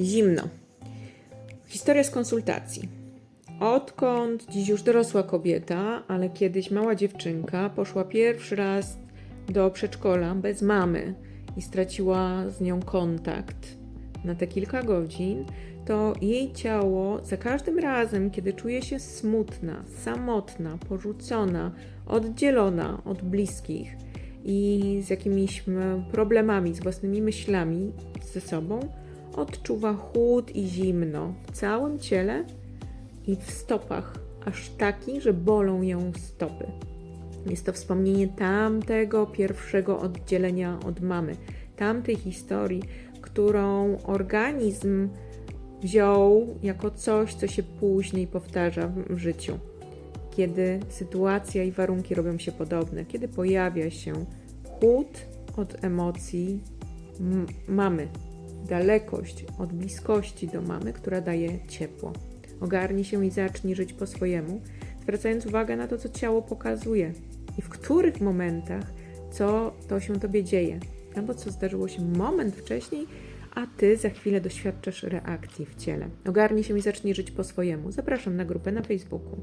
Zimno. Historia z konsultacji. Odkąd dziś już dorosła kobieta, ale kiedyś mała dziewczynka, poszła pierwszy raz do przedszkola bez mamy i straciła z nią kontakt na te kilka godzin, to jej ciało za każdym razem, kiedy czuje się smutna, samotna, porzucona, oddzielona od bliskich i z jakimiś problemami, z własnymi myślami ze sobą, odczuwa chłód i zimno w całym ciele i w stopach, aż taki, że bolą ją stopy. Jest to wspomnienie tamtego pierwszego oddzielenia od mamy, tamtej historii, którą organizm wziął jako coś, co się później powtarza w, życiu. Kiedy sytuacja i warunki robią się podobne, kiedy pojawia się chłód od emocji mamy, dalekość od bliskości do mamy, która daje ciepło. Ogarnij się i zacznij żyć po swojemu, zwracając uwagę na to, co ciało pokazuje i w których momentach, co to się tobie dzieje, albo co zdarzyło się moment wcześniej, a ty za chwilę doświadczasz reakcji w ciele. Ogarnij się i zacznij żyć po swojemu. Zapraszam na grupę na Facebooku.